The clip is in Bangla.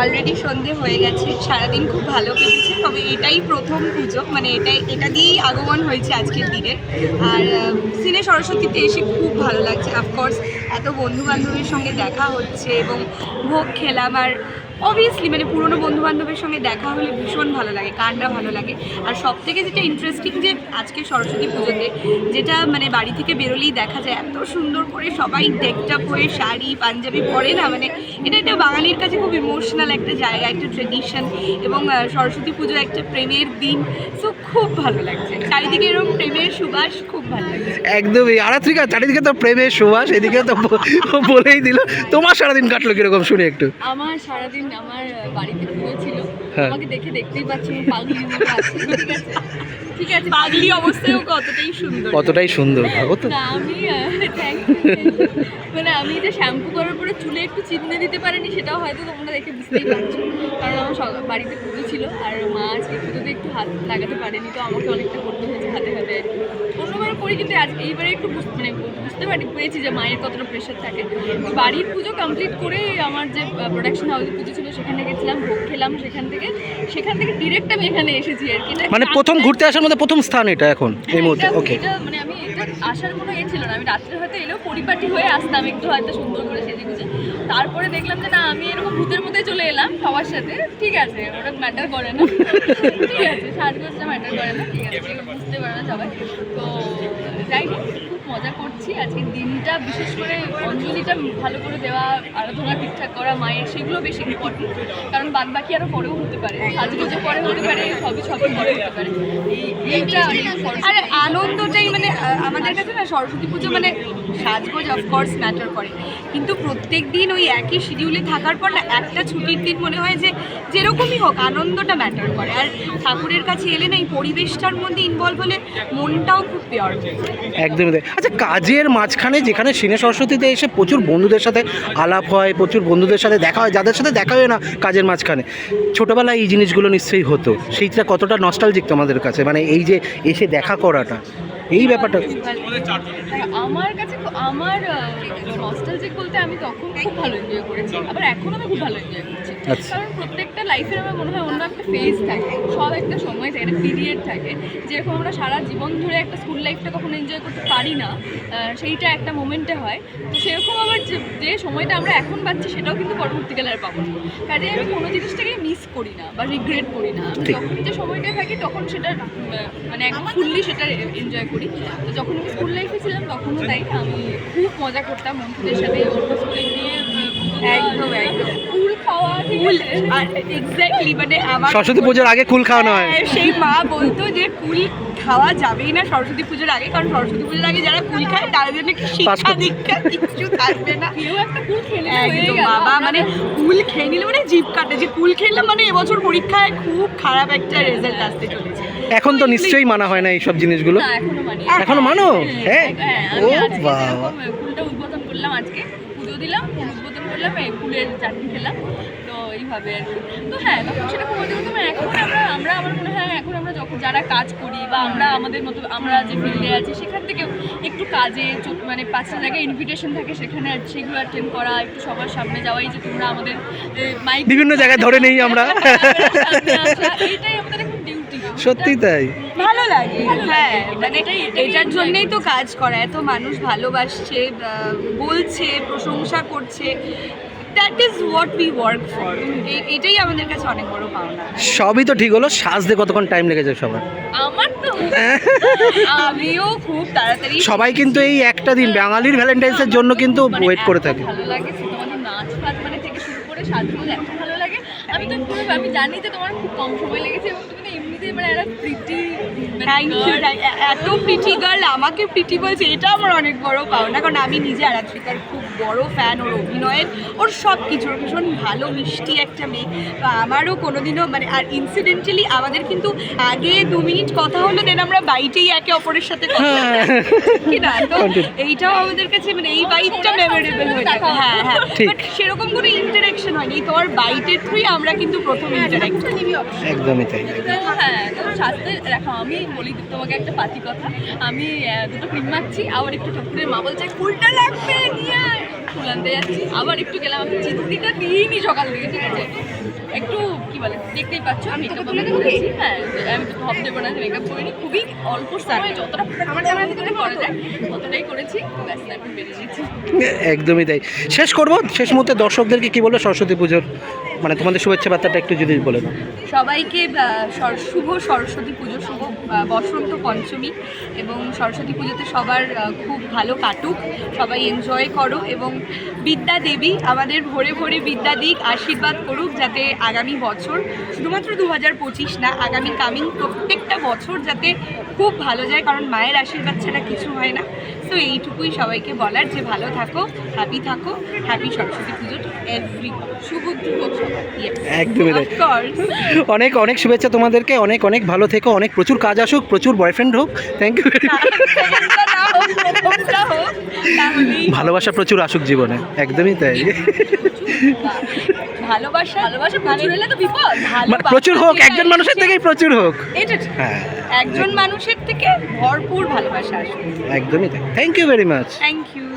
অলরেডি সন্ধে হয়ে গেছে, সারাদিন খুব ভালো কেটেছে, তবে এটাই প্রথম পুজো মানে এটাই, এটা দিয়েই আগমন হয়েছে আজকের দিনের। আর সিনে সরস্বতীতে এসে খুব ভালো লাগছে। অফকোর্স এত বন্ধু বান্ধবের সঙ্গে দেখা হচ্ছে এবং ভোগ খেলাম, আর অবভিয়াসলি মানে পুরনো বন্ধু বান্ধবের সঙ্গে দেখা হলে ভীষণ ভালো লাগে কান্ডা ভালো লাগে। আর সব থেকে যেটা ইন্টারেস্টিং যে আজকে সরস্বতী পুজোতে যেটা মানে বাড়ি থেকে বেরোলেই দেখা যায় এত সুন্দর করে সবাই ডেকটা পরে শাড়ি পাঞ্জাবি পরে না মানে এটা একটা বাঙালির কাছে খুব ইমোশনাল একটা জায়গা একটা ট্রেডিশন এবং সরস্বতী পুজো একটা প্রেমের দিন। সো খুব ভালো লাগছে। চারিদিকে এরকম প্রেমের সুবাস খুব ভালো লাগছে। একদমই। আরাত্রিকা চারিদিকে তো প্রেমের সুবাস এদিকে তো বলেই দিল। তোমার সারাদিন কাটলো কীরকম শুনে একটু। আমার সারাদিন আমার বাড়িতে পুজো ছিল। হ্যাঁ। আমাকে দেখে দেখতেই পাচ্ছি আমি পাগলির মতো আছি। ঠিক আছে ঠিক আছে। পাগলি অবস্থায়ও কতটাই সুন্দর। কতটাই সুন্দর। ভাবো তো না আমি থ্যাংক মানে আমি যে শ্যাম্পু করার পরে চুলে একটু চিহ্নে দিতে পারিনি সেটাও হয়তো তোমরা দেখে বুঝতেই পারছ। কারণ আমার সকাল- বাড়িতে পুজো ছিল আর মা আজকে পুজোতে একটু হাত লাগাতে পারেনি তো আমাকে অনেকটা করতে হয়েছে হাতে হাতে। আর কি অন্যবার করি কিন্তু আজ এইবারে একটু মানে বুঝতে পারি পেয়েছি যে মায়ের কতটা প্রেশার থাকে। বাড়ির পুজো কমপ্লিট করে আমার যে প্রোডাকশন হাউসের পুজো ছিল সেখানে গেছিলাম ভোগ খেলাম সেখান থেকে। সেখান থেকে ডিরেক্ট আমি এখানে এসেছি আর কি। মানে প্রথম ঘুরতে আসার মধ্যে প্রথম স্থান এটা এখন এই মুহূর্তে এটা- ওকে এটা মানে আমি এটা আসার কোনো এ ছিল না। আমি রাত্রে হয়তো এলেও পরিপাটি হয়ে আসতাম একটু হয়তো সুন্দর করে সেজে গুজে। তারপরে দেখলাম যে না আমি এরকম ভূতের মধ্যে চলে এলাম সবার সাথে। ঠিক আছে ওটা ম্যাটার করে না। ঠিক আছে সাজগোজটা ম্যাটার করে না ঠিক আছে বুঝতে পারে না সবাই। তো যাই হোক মজা করছি। আজকের দিনটা বিশেষ করে অঞ্জলিটা ভালো করে দেওয়া আরাধনা ঠিকঠাক করা মায়ের সেগুলো বেশি ইম্পর্টেন্ট কারণ বাদ বাকি আরও পরেও হতে পারে। সাজগোজে পরে হতে পারে সবই সবই পরে হতে পারে। এই- এইটা আর আনন্দটাই মানে আমাদের কাছে না সরস্বতী পুজো মানে সাজগোজ অফকোর্স ম্যাটার করে। কিন্তু প্রত্যেক দিন ওই একই শিডিউলে থাকার পর না একটা ছুটির দিন মনে হয় যে যেরকমই হোক আনন্দটা ম্যাটার করে। আর ঠাকুরের কাছে এলে না এই পরিবেশটার মধ্যে ইনভলভ হলে মনটাও খুব পিওর একদমই তাই। আচ্ছা কাজের মাঝখানে যেখানে সিনে সরস্বতীতে এসে প্রচুর বন্ধুদের সাথে আলাপ হয় প্রচুর বন্ধুদের সাথে দেখা হয় যাদের সাথে দেখা হয় না কাজের মাঝখানে ছোটোবেলায় এই জিনিসগুলো নিশ্চয়ই হতো। সেইটা কতটা নস্টালজিক তোমাদের কাছে? মানে এই যে এসে দেখা করাটা এই ব্যাপারটা। আমার কাছে আমার নস্টালজিক বলতে আমি তখন খুব ভালো এনজয় করেছি আবার এখন আমি খুব ভালো এনজয় করছি। আচ্ছা। কারণ প্রত্যেকটা লাইফের আমার মনে হয় অন্য একটা ফেজ থাকে। সব একটা সময় থাকে একটা পিরিয়ড থাকে। যেরকম আমরা সারা জীবন ধরে একটা স্কুল লাইফটা কখনো এনজয় করতে পারি না সেইটা একটা মোমেন্টে হয়। তো সেরকম আবার যে যে সময়টা আমরা এখন পাচ্ছি সেটাও কিন্তু পরবর্তীকালে আর পাবো না। কাজে আমি কোনো জিনিসটাকে মিস করি না বা রিগ্রেট করি না। আমি যখন যে সময়টায় থাকি তখন সেটা মানে একদম ফুললি সেটা এনজয় করি। তো যখন আমি স্কুল লাইফে ছিলাম তখনও তাই আমি খুব মজা করতাম বন্ধুদের সাথে অন্য স্কুলে গিয়ে একদম, একদম। কুল খাওয়া কুল এক্স্যাক্টলি মানে আমার সরস্বতী পুজোর আগে কুল খাওয়ানো হয় হ্যাঁ, সেই মা বলতো যে কুল খাওয়া যাবেই না সরস্বতী পুজোর আগে কারণ সরস্বতী পুজোর আগে যারা কুল খায় তারা জন্য কি শিক্ষা দীক্ষা কিছু থাকবে না। কেউ একটা কুল খেলে একদম বাবা মানে কুল খেয়ে নিলে মানে জিভ কাটে। যে কুল খেলাম মানে এবছর পরীক্ষায় খুব খারাপ একটা রেজাল্ট আসতে চলেছে। এখন তো নিশ্চয়ই মানা হয় না এইসব জিনিসগুলো। এখনও মানো হ্যাঁ হ্যাঁ, ও আমি আজকে বাবা। কুলটা উদ্বোধন করলাম আজকে পুজো দিলাম করলাম এই কুলের চাটনি খেলাম তো এইভাবে আর কি তো হ্যাঁ তখন সেটা মজা করতাম এখন আমরা আমরা আমার মনে হয় এখন আমরা যখন যারা কাজ করি বা আমরা আমাদের মতো আমরা যে ফিল্ডে আছি সেখান থেকে একটু কাজে মানে পাঁচটা জায়গায় ইনভিটেশন থাকে সেখানে সেগুলো অ্যাটেন্ড করা একটু সবার সামনে যাওয়াই যে তোমরা আমাদের মাইক বিভিন্ন জায়গায় ধরে নেই আমরা। এইটাই আমাদের সত্যি তাই? ভালো লাগে। হ্যাঁ মানে এটার জন্যই তো কাজ করা এত মানুষ ভালোবাসছে বলছে প্রশংসা করছে। That is what we work for এটাই আমাদের কাছে অনেক বড় পাওনা। সবই তো ঠিক হলো সাজতে কতক্ষণ টাইম লেগেছে সবার? আমার তো আমিও খুব তাড়াতাড়ি সবাই কিন্তু এই একটা দিন বাঙালির ভ্যালেন্টাইন্সের জন্য কিন্তু মানে ওয়েট করে এত থাকে। ভালো লাগে তোমাদের নাচ ফাচ মানে থেকে শুরু করে সাজগোজ এত ভালো লাগে। আমি তো পুরো আমি জানি যে তোমার খুব কম সময় লেগেছে এবং তুমি মানে একটা প্রিটি থ্যাংক ইউ এত প্রিটি গার্ল আমাকে প্রিটি বলছে এটা আমার অনেক বড় পাওনা কারণ আমি নিজে আরাত্রিকার খুব বড় ফ্যান ওর অভিনয়ের ওর সব কিছুর ভীষণ ভালো মিষ্টি একটা মেয়ে। তো আমারও কোনোদিনও মানে আর ইনসিডেন্টালি আমাদের কিন্তু আগে দু মিনিট কথা হলো দেন আমরা বাইটেই একে অপরের সাথে কথা বলতাম। কি না? তো এইটাও আমাদের কাছে মানে এই বাইটটা মেমোরেবল হয়ে থাকে হ্যাঁ হ্যাঁ। বাট সেরকম কোনো ইন্টারাকশন হয়নি। তোমার বাইটের থ্রুই আমরা কিন্তু প্রথম ইন্টারাক্ট একদমই তাই হ্যাঁ তো সাজতে দেখো আমি বলি তোমাকে একটা পাতি কথা। আমি দুটো ক্রিম মাখছি আবার একটু ঠাকুরের মা বলছে ফুলটা লাগবে নিয়ে ফুল আনতে যাচ্ছি আবার একটু গেলাম আমি চিন্তিটা দিইনি সকাল থেকে ঠিক আছে? একটু কি বলে দেখতেই পাচ্ছ আমি তুলে করেছি। হ্যাঁ আমি তো ভাব দেবো না মেকআপ করিনি খুবই অল্প সময় যতটা আমার ক্যামেরা থেকে করা যায় ততটাই করেছি। ব্যাস এখন বেরিয়ে একদমই তাই। শেষ করব শেষ মুহূর্তে দর্শকদেরকে কি বলব সরস্বতী পুজোর? মানে তোমাদের শুভেচ্ছা বার্তাটা একটু যদি বলে দাও সবাইকে শুভ সরস্বতী পুজো, শুভ বসন্ত পঞ্চমী এবং সরস্বতী পুজোতে সবার খুব ভালো কাটুক। সবাই এনজয় করো এবং বিদ্যা দেবী আমাদের ভোরে ভোরে বিদ্যা দিক আশীর্বাদ করুক যাতে আগামী বছর, শুধুমাত্র দু হাজার পঁচিশ না, আগামী কামিং প্রত্যেকটা বছর যাতে খুব ভালো যায় কারণ মায়ের আশীর্বাদ ছাড়া কিছু হয় না। তো এইটুকুই সবাইকে বলার যে ভালো থাকো হ্যাপি থাকো হ্যাপি সরস্বতী পুজো এভরি শুভ একদমই তাই। অনেক অনেক শুভেচ্ছা তোমাদেরকে অনেক অনেক ভালো থেকো অনেক প্রচুর কাজ আসুক প্রচুর বয়ফ্রেন্ড হোক। থ্যাংক ইউ ভালোবাসা প্রচুর আসুক জীবনে একদমই তাই। ভালোবাসা ভালোবাসা প্রচুর হলে তো বিপদ। মানে প্রচুর হোক একজন মানুষের থেকেই প্রচুর হোক। এটা হ্যাঁ একজন মানুষের থেকে ভরপুর ভালোবাসা আসুক। একদমই তাই। Thank you very much thank you